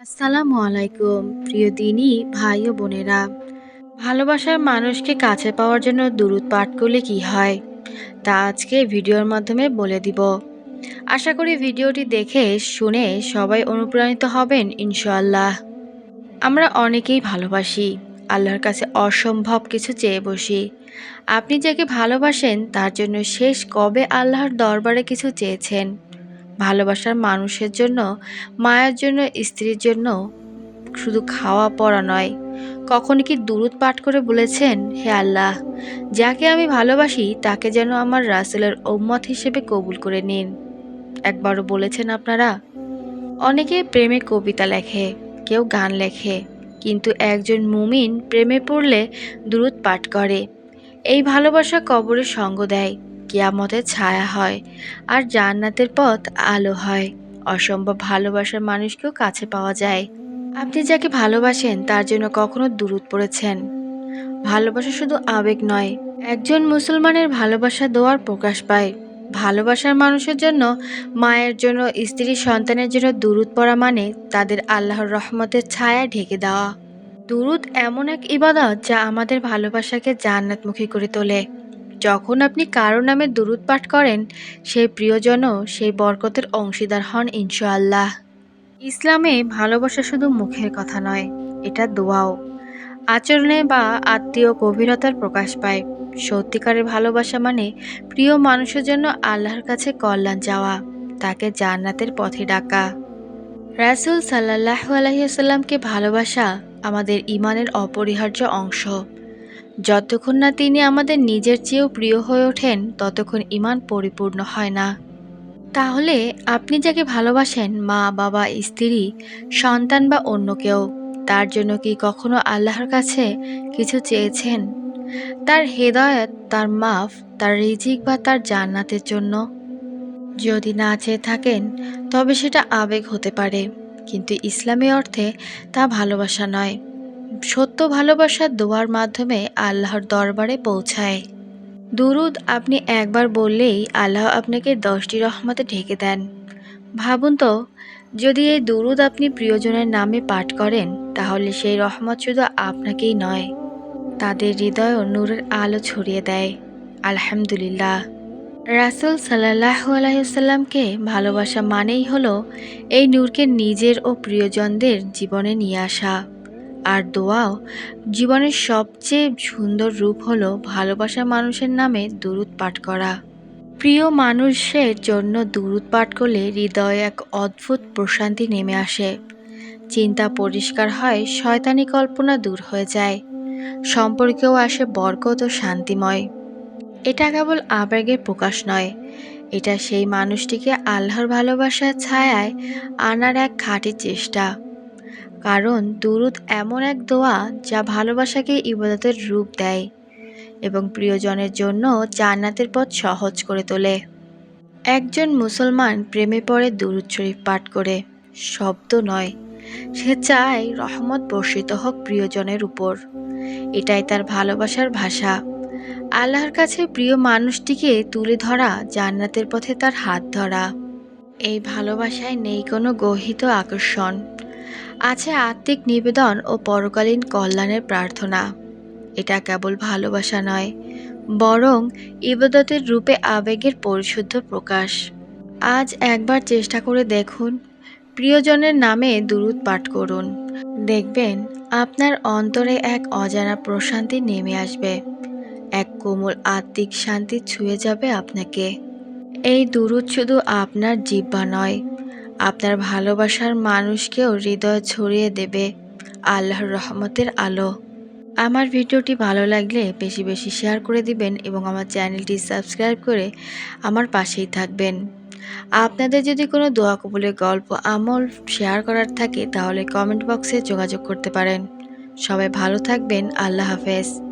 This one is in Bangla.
আসসালামু আলাইকুম, প্রিয় দিনই ভাই ও বোনেরা। ভালোবাসার মানুষকে কাছে পাওয়ার জন্য দূরত পাঠ করলে কি হয়? তা আজকে ভিডিওর মাধ্যমে বলে দিব। আশা করি ভিডিওটি দেখে, শুনে সবাই অনুপ্রাণিত হবেন, ইনশাআল্লাহ। আমরা অনেকেই ভালোবাসি, আল্লাহর কাছে অসম্ভব কিছু চেয়ে বসি। আপনি যাকে ভালোবাসেন, তার জন্য শেষ কবে আল্লাহর দরবারে কিছু চেয়েছেন? ভালোবাসার মানুষের জন্য, মায়ের জন্য, স্ত্রীর জন্য শুধু খাওয়া পড়া নয়। কখনো কি দুরুদ পাঠ করে বলেছেন, হে আল্লাহ, যাকে আমি ভালোবাসি, তাকে যেন আমার রাসেলের ওম্মত হিসেবে কবুল করে নিন। একবারও বলেছেন আপনারা? অনেকে প্রেমে কবিতা লেখে, কেউ গান লেখে, কিন্তু একজন মুমিন প্রেমে পড়লে দুরুদ পাঠ করে। এই ভালোবাসা কবরে সঙ্গ দেয়। কিয়ামতের ছায়া হয় আর জান্নাতের পথ আলো হয়। অসম্ভব ভালোবাসার মানুষকেও কাছে পাওয়া যায়। আপনি যাকে ভালোবাসেন, তার জন্য কখনো দূরত পড়েছেন। ভালোবাসা শুধু আবেগ নয়, একজন মুসলমানের ভালোবাসা দোয়ার প্রকাশ পায়। ভালোবাসার মানুষের জন্য, মায়ের জন্য, স্ত্রী সন্তানের জন্য দুরুদ পড়া মানে তাদের আল্লাহর রহমতের ছায়া ঢেকে দেওয়া। দুরুদ এমন এক ইবাদত যা আমাদের ভালোবাসাকে জান্নাতমুখী করে তোলে। যখন আপনি কারও নামে দুরুদ পাঠ করেন, সেই প্রিয়জনও সেই বরকতের অংশীদার হন ইনশাআল্লাহ। ইসলামে ভালোবাসা শুধু মুখের কথা নয়, এটা দোয়াও। আচরণে বা আত্মীয় গভীরতার প্রকাশ পায়। সত্যিকারের ভালোবাসা মানে প্রিয় মানুষের জন্য আল্লাহর কাছে কল্যাণ যাওয়া তাকে জান্নাতের পথে ডাকা। রাসুল সাল্লাহ আলহিসাল্লামকে ভালোবাসা আমাদের ইমানের অপরিহার্য অংশ। যতক্ষণ না তিনি আমাদের নিজের চেয়েও প্রিয় হয়ে ওঠেন, ততক্ষণ ইমান পরিপূর্ণ হয় না। তাহলে আপনি যাকে ভালোবাসেন, মা, বাবা, স্ত্রী, সন্তান বা অন্য কেউ, তার জন্য কি কখনো আল্লাহর কাছে কিছু চেয়েছেন? তার হেদায়ত, তার মাফ, তার রিজিক বা তার জান্নাতের জন্য? যদি না চেয়ে থাকেন, তবে সেটা আবেগ হতে পারে, কিন্তু ইসলামী অর্থে তা ভালোবাসা নয়। সত্য ভালোবাসার দোয়ার মাধ্যমে আল্লাহর দরবারে পৌঁছায়। দুরুদ, আপনি একবার বললেই আল্লাহ আপনাকে দশটি রহমতে ঢেকে দেন। ভাবুন তো, যদি এই দুরুদ আপনি প্রিয়জনের নামে পাঠ করেন, তাহলে সেই রহমত শুধু আপনাকেই নয়, তাদের হৃদয়ও নূরের আলো ছড়িয়ে দেয়। আলহামদুলিল্লাহ। রাসুল সাল্লাহ আলাইসাল্লামকে ভালোবাসা মানেই হলো এই নূরকে নিজের ও প্রিয়জনদের জীবনে নিয়ে আসা। আর দোয়াও জীবনের সবচেয়ে সুন্দর রূপ হলো ভালোবাসা মানুষের নামে দুরুদ পাঠ করা। প্রিয় মানুষের জন্য দুরুদ পাঠ করলে হৃদয়ে এক অদ্ভুত প্রশান্তি নেমে আসে। চিন্তা পরিষ্কার হয়, শয়তানি কল্পনা দূর হয়ে যায়। সম্পর্কেও আসে বরকত ও শান্তিময়। এটা কেবল আবেগের প্রকাশ নয়, এটা সেই মানুষটিকে আল্লাহর ভালোবাসার ছায়ায় আনার এক খাঁটি চেষ্টা। কারণ দুরুদ এমন এক দোয়া যা ভালোবাসাকে ইবাদতের রূপ দেয় এবং প্রিয়জনের জন্য জান্নাতের পথ সহজ করে তোলে। একজন মুসলমান প্রেমে পড়ে দুরুদ শরীফ পাঠ করে, শব্দ নয়, সে চায় রহমত বর্ষিত হোক প্রিয়জনের উপর। এটাই তার ভালোবাসার ভাষা। আল্লাহর কাছে প্রিয় মানুষটিকে তুলে ধরা জান্নাতের পথে তার হাত ধরা। এই ভালোবাসায় নেই কোনো গহিত আকর্ষণ। আছে আত্মিক নিবেদন ও পরকালীন কল্যাণের প্রার্থনা। এটা কেবল ভালোবাসা নয়, বরং ইবাদতের রূপে আবেগের পরিশুদ্ধ প্রকাশ। আজ একবার চেষ্টা করে দেখুন, প্রিয়জনের নামে দুরুদ পাঠ করুন। দেখবেন, আপনার অন্তরে এক অজানা প্রশান্তি নেমে আসবে। এক কোমল আত্মিক শান্তি ছুঁয়ে যাবে আপনাকে। এই দুরুদ শুধু আপনার জিব্বা নয় আপনার ভালোবাসার মানুষকেও হৃদয় ছড়িয়ে দেবে আল্লাহর রহমতের আলো। আমার ভিডিওটি ভালো লাগলে বেশি বেশি শেয়ার করে দিবেন এবং আমার চ্যানেলটি সাবস্ক্রাইব করে আমার পাশেই থাকবেন। আপনাদের যদি কোনো দোয়া কবুলের গল্প, আমল শেয়ার করার থাকে তাহলে কমেন্ট বক্সে যোগাযোগ করতে পারেন। সবাই ভালো থাকবেন, আল্লাহ হাফেজ।